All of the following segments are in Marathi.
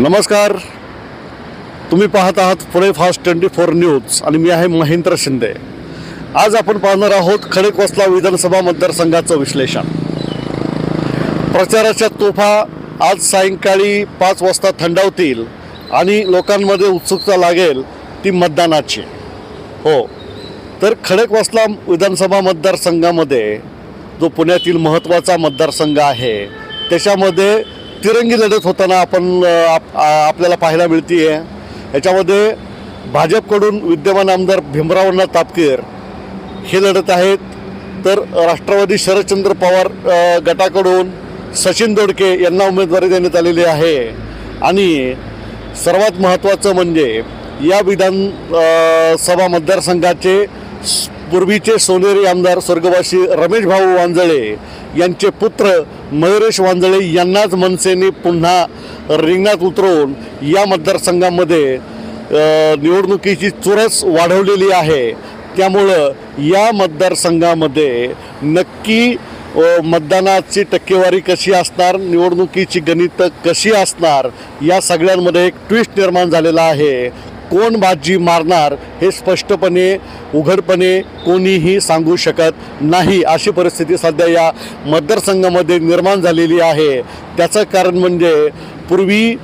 नमस्कार. तुम्ही पाहत आहात Pune fast twenty four news आणि मी आहे महेंद्र शिंदे. आज आपण पाहणार आहोत खडकवासला विधानसभा मतदारसंघाचं विश्लेषण. प्रचाराच्या तोफा आज सायंकाळी पाच वाजता थंडावतील आणि लोकांमध्ये उत्सुकता लागेल ती मतदानाची. हो. तर खडकवासला विधानसभा मतदारसंघामध्ये जो पुण्यातील महत्त्वाचा मतदारसंघ आहे त्याच्यामध्ये तिरंगी लढत होताना आपण आप- आपल्याला पाहायला मिळते आहे याच्यामध्ये भाजपकडून विद्यमान आमदार भीमरावण्णा तापकीर हे लढत आहेत. तर राष्ट्रवादी शरदचंद्र पवार गटाकडून सचिन दोडके यांना उमेदवारी देण्यात आलेली आहे. आणि सर्वात महत्त्वाचं म्हणजे या विधान सभा मतदारसंघाचे पूर्वीचे सोनेरी आमदार स्वर्गवासी रमेश भाऊ वांजळे यांचे पुत्र मयुरेश वांजळे यांनाच मनसेने पुन्हा रिंगणात उतरवून या मतदारसंघामध्ये निवडणुकीची चुरस वाढवलेली आहे. त्यामुळं या मतदारसंघामध्ये नक्की मतदानाची टक्केवारी कशी असणार निवडणुकीची गणितं कशी असणार या सगळ्यांमध्ये एक ट्विस्ट निर्माण झालेला आहे. कोण बाजी मारणार हे स्पष्टपणे उघडपणे कोणीही सांगू शकत नाही. अशी परिस्थिती सध्या या मतदारसंघामध्ये निर्माण झालेली आहे. त्याचं कारण म्हणजे पूर्वी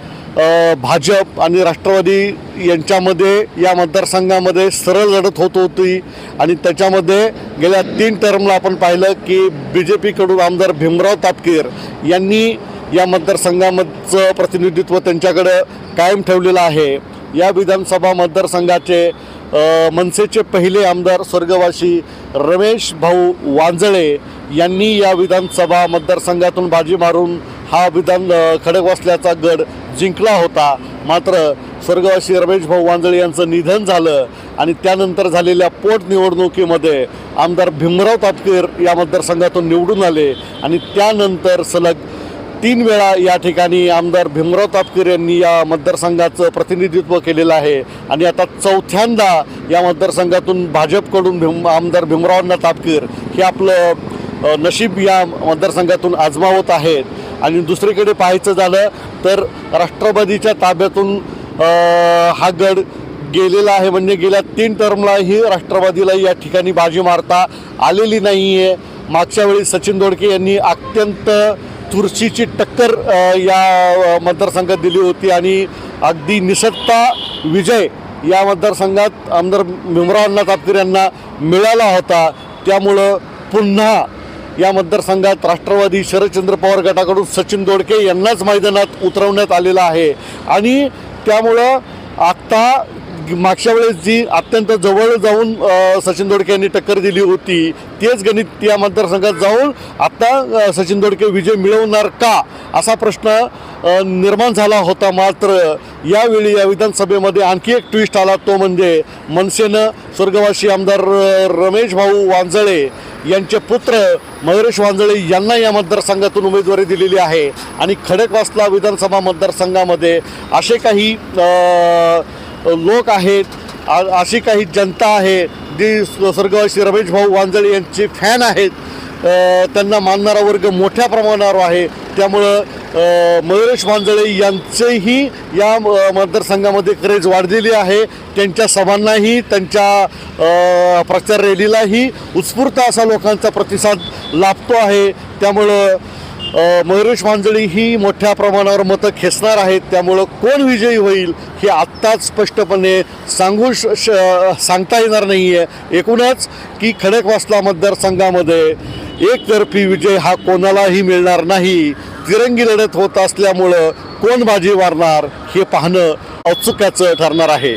भाजप आणि राष्ट्रवादी यांच्यामध्ये या मतदारसंघामध्ये सरळ लढत होत होती आणि त्याच्यामध्ये गेल्या तीन टर्मला आपण पाहिलं की बी जे पीकडून आमदार भीमराव तापकीर यांनी या मतदारसंघामधचं प्रतिनिधित्व त्यांच्याकडं कायम ठेवलेलं आहे. या विधानसभा मतदारसंघाचे मनसेचे पहिले आमदार स्वर्गवासी रमेश भाऊ वांजळे यांनी या विधानसभा मतदारसंघातून बाजी मारून हा विधान खडकवासल्याचा गड जिंकला होता. मात्र स्वर्गवासी रमेश भाऊ वांजळे यांचं निधन झालं आणि त्यानंतर झालेल्या पोटनिवडणुकीमध्ये आमदार भीमराव तापकीर या मतदारसंघातून निवडून आले आणि त्यानंतर सलग तीन वेळा या ठिकाणी आमदार भीमराव तापकीर यांनी या मतदारसंघाचं प्रतिनिधित्व केलेलं आहे. आणि आता चौथ्यांदा या मतदारसंघातून भाजपकडून भीम आमदार भीमरावांना तापकीर हे आपलं नशीब या मतदारसंघातून आजमावत आहेत. आणि दुसरीकडे पाहायचं झालं तर राष्ट्रवादीच्या ताब्यातून हा गड गेलेला आहे म्हणजे गेल्या तीन टर्मलाही राष्ट्रवादीला या ठिकाणी बाजी मारता आलेली नाही आहे मागच्या वेळी सचिन दोडके यांनी अत्यंत चुरशीची टक्कर या मतदारसंघात दिली होती आणि अगदी निसत्ता विजय या मतदारसंघात आमदार भीमराव तापकीर यांना मिळाला होता. त्यामुळं पुन्हा या मतदारसंघात राष्ट्रवादी शरदचंद्र पवार गटाकडून सचिन दोडके यांनाच मैदानात उतरवण्यात आलेलं आहे. आणि त्यामुळं आत्ता मागच्या वेळेस जी अत्यंत जवळ जाऊन सचिन दोडके यांनी टक्कर दिली होती तेच गणित या मतदारसंघात जाऊन आत्ता सचिन दोडके विजय मिळवणार का असा प्रश्न निर्माण झाला होता मात्र यावेळी या विधानसभेमध्ये आणखी एक ट्विस्ट आला तो म्हणजे मनसेनं स्वर्गवासी आमदार रमेश भाऊ वांजळे यांचे पुत्र मयुरेश वांजळे यांना या मतदारसंघातून उमेदवारी दिलेली आहे. आणि खडकवासला विधानसभा मतदारसंघामध्ये असे काही लोक आहेत अशी काही जनता आहे जी स- स्वर्गवासी रमेश भाऊ वांजळे यांचे फॅन आहेत. त्यांना मानणारा वर्ग मोठ्या प्रमाणावर आहे. त्यामुळं मयुरेश वांजळे यांचेही या मतदारसंघामध्ये क्रेज वाढलेली आहे. त्यांच्या सभांनाही त्यांच्या प्रचार रॅलीलाही उत्स्फूर्त असा लोकांचा प्रतिसाद लाभतो आहे. त्यामुळं मयुरेश वांजळी ही मोठ्या प्रमाणावर मतं खेचणार आहेत. त्यामुळं कोण विजयी होईल हे आत्ताच स्पष्टपणे सांगू श श- सांगता येणार नाही आहे एकूणच की खडकवासला मतदारसंघामध्ये एकतर्फी विजय हा कोणालाही मिळणार नाही. तिरंगी लढत होत असल्यामुळं कोण बाजी वारणार हे पाहणं औत्सुक्याचं ठरणार आहे.